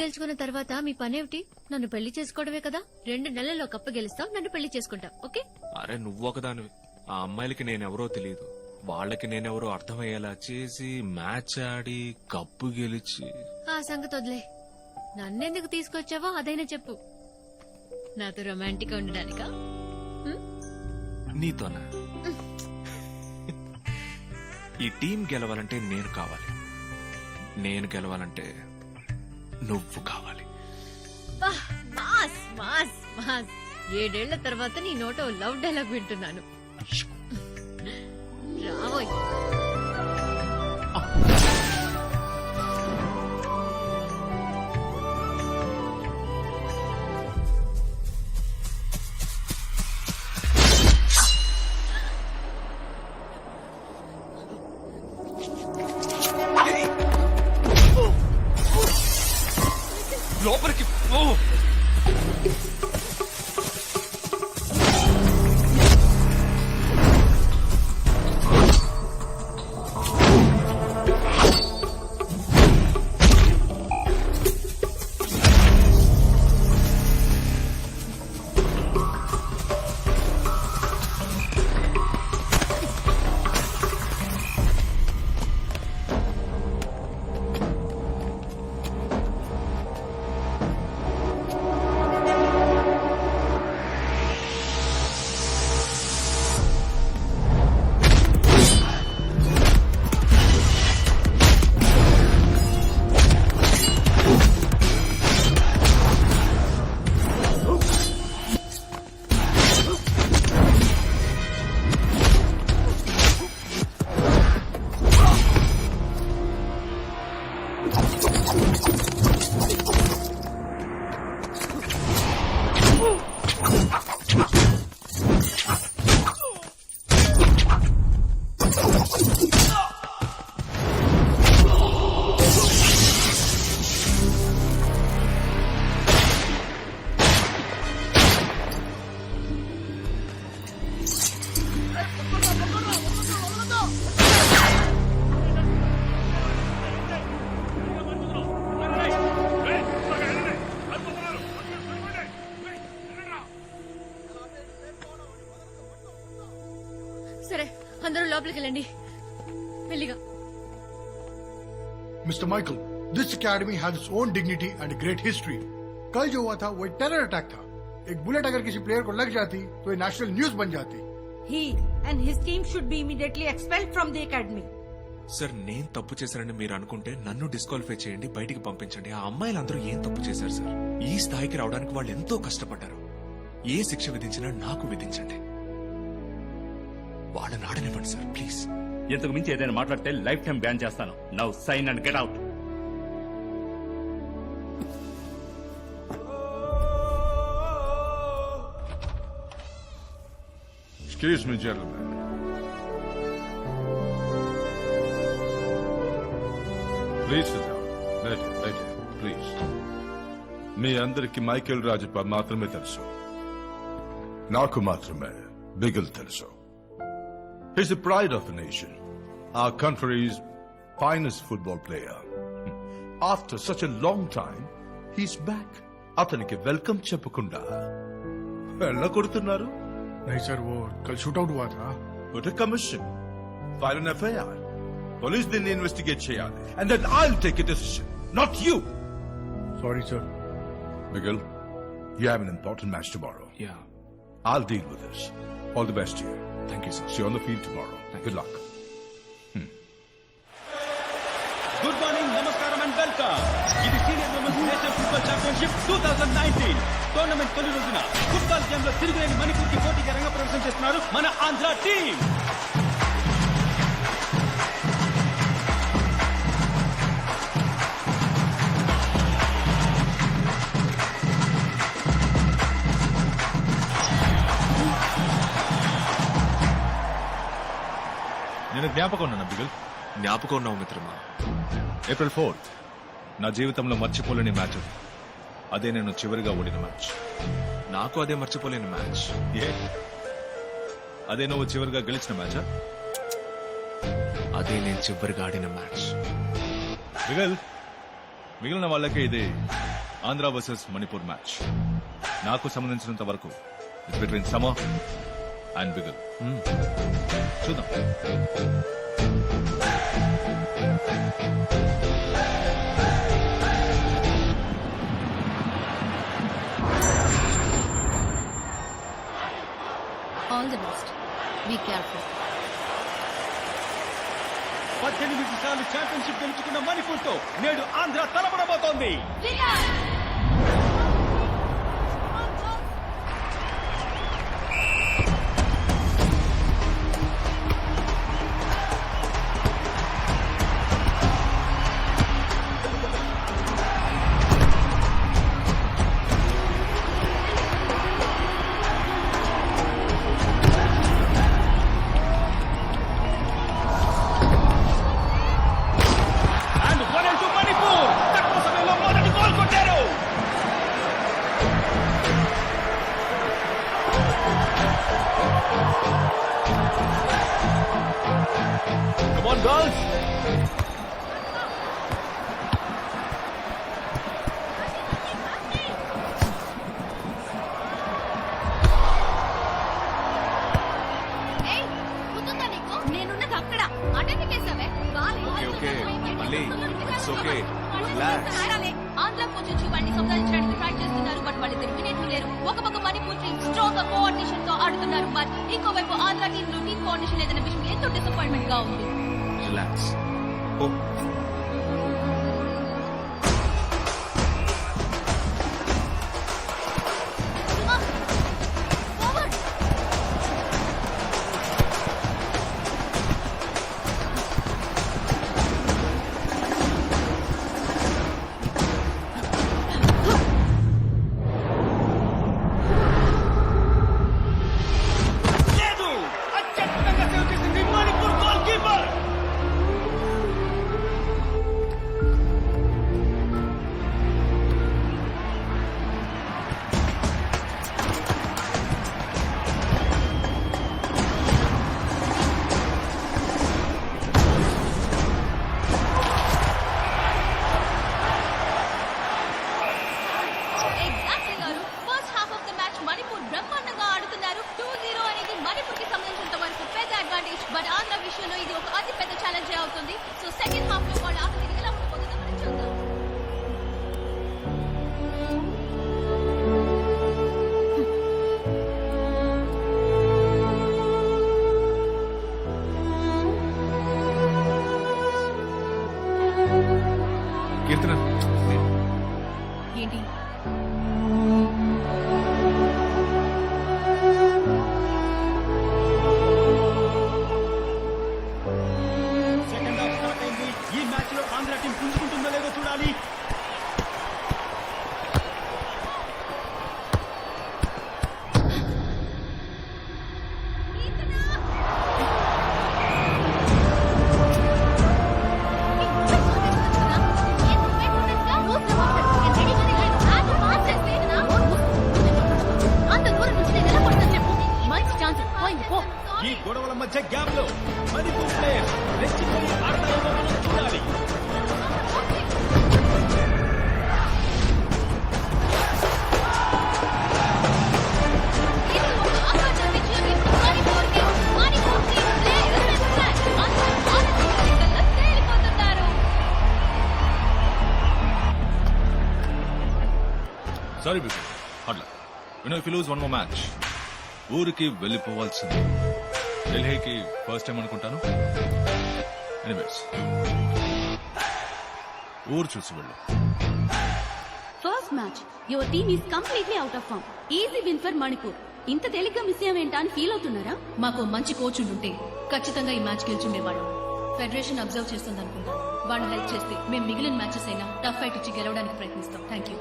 గెలుచుకున్న తర్వాత మీ పనేమిటి? నన్ను పెళ్ళి చేసుకోవడమే కదా? రెండు నెలల్లో కప్పు గెలుస్తావు నన్ను పెళ్ళి చేసుకుంటావు ఓకే? అరే నువ్వు ఒకదానివి. ఆ అమ్మాయిలకి నేనెవరో తెలియదు వాళ్ళకి నేనెవరో అర్థమయ్యేలా చేసి మ్యాచ్ ఆడి కప్పు గెలిచి. ఆ సంగతి వదిలే. నన్నెందుకు తీసుకొచ్చావో అదైనా చెప్పు. నాతో రొమాంటిక్ ఉండడానికా? నీతోనా? ఈ టీం గెలవాలంటే నేను కావాలి. నేను గెలవాలంటే నువ్వు కావాలి. బా, మాస్ మాస్ మాస్. ఏడేళ్ళ తర్వాత నీ నోట లవ్ డైలాగ్ వింటున్నాను. రావోయ్. సరే అందరూ లోపలికి వెళ్ళండి మెల్లిగా mister Michael this academy has its own dignity and great history कल जो हुआ था वो एक टेरर अटैक था एक बुलेट अगर किसी प्लेयर को लग जाती तो ये नेशनल न्यूज बन जाती He and his team should be immediately expelled from the academy. Sir నేను తప్పు చేశానని మీరు అనుకుంటే నన్ను డిస్క్వాలిఫై చేయండి బయటికి పంపించండి. ఆ అమ్మాయిలందరూ ఏం తప్పు చేశారు సార్ ఈ స్థాయికి రావడానికి వాళ్ళు ఎంతో కష్టపడ్డారు. ఏ శిక్ష విధించినా నాకు విధించండి. వాళ్ళని ఆడనివ్వండి సార్ ప్లీజ్ ఇంతకు మించి ఏదైనా మాట్లాడితే లైఫ్ టైం బ్యాన్ చేస్తాను. Now sign and get out Excuse me, gentlemen. Please sit down. Let him, please. మీ అందరికి మైకేల్ రాజప్ప మాత్రమే తెలుసు నాకు మాత్రమే బిగిల్ తెలుసు he's the pride of nation a country's finest football player after such a long time he's back అతనికి welcome చెప్పకుండా వెళ్ళగొడుతున్నారు नहीं सर वो कल शूट आउट हुआ था Put a commission. File an FIR. Police then investigate Shayade. And then I'll take a decision. Not you. Sorry, sir. Miguel, you have an important match tomorrow. Yeah. I'll deal with this. All the best to you. Thank you, sir. See you on the field tomorrow. Thank Good luck. Good morning, namaskaram and welcome. Championship two thousand nineteen tournament తొలి రోజున football గేమ్లో తిరుగులేని మణిపూర్కి పోటీగా రంగ ప్రవేశం చేస్తున్నారు మన Andhra team నేను జ్ఞాపకం ఉన్నాను బిగుల్? జ్ఞాపకం ఉన్నావు మిత్రమా. ఏప్రిల్ ఫోర్త్ నా జీవితంలో మర్చిపోలేని మ్యాచ్ అది నేను చివరిగా ఓడిన మ్యాచ్. నాకు అదే మర్చిపోలేని మ్యాచ్. ఏ? అదే నువ్వు చివరిగా గెలిచిన మ్యాచా? అదే నేను చివరిగా ఆడిన మ్యాచ్. బిగల్ మిగిలిన వాళ్ళకే ఇది ఆంధ్ర వర్సెస్ మణిపూర్ మ్యాచ్. నాకు సంబంధించినంత వరకు ఇట్స్ బిట్వీన్ సమ అండ్ బిగల్ చూద్దాం. 立 తో ఆడుతున్నారు బట్ ఇంకోవైపు ఆంధ్ర టీం లో టీం కోఆర్డినేషన్ లేదన్న విషయం ఎంతో డిసప్పాయింట్మెంట్గా ఉంది. relax. Oh. 兄。గొడవల మధ్య గ్యాప్లో మణిపూర్ రెచ్చిపోయి ఆడతాయేమో మనం చూడాలి. సారీ బిగ్ అట్లా you know if lose one more match ఊరికి వెళ్ళిపోవాల్సిందే. ఢిల్లీకి ఫస్ట్ టైం అనుకుంటాను. ఎనీవేస్ ఊరు చూసి వెళ్ళు. First match your team is completely out of form easy win for Manipur ఇంత తేలిగ్గా మిస్ అయ్యామేంటా అని ఫీల్ అవుతున్నారా? మాకు మంచి కోచ్ ఉంటే ఖచ్చితంగా ఈ మ్యాచ్ గెలుచుండేవాళ్ళం. ఫెడరేషన్ అబ్జర్వ్ చేస్తుంది అనుకుంటాను వాళ్ళు హెల్ప్ చేస్తే మేము మిగిలిన మ్యాచెస్ అయినా టఫ్ ఫైట్ ఇచ్చి గెలవడానికి ప్రయత్నిస్తాం. Thank you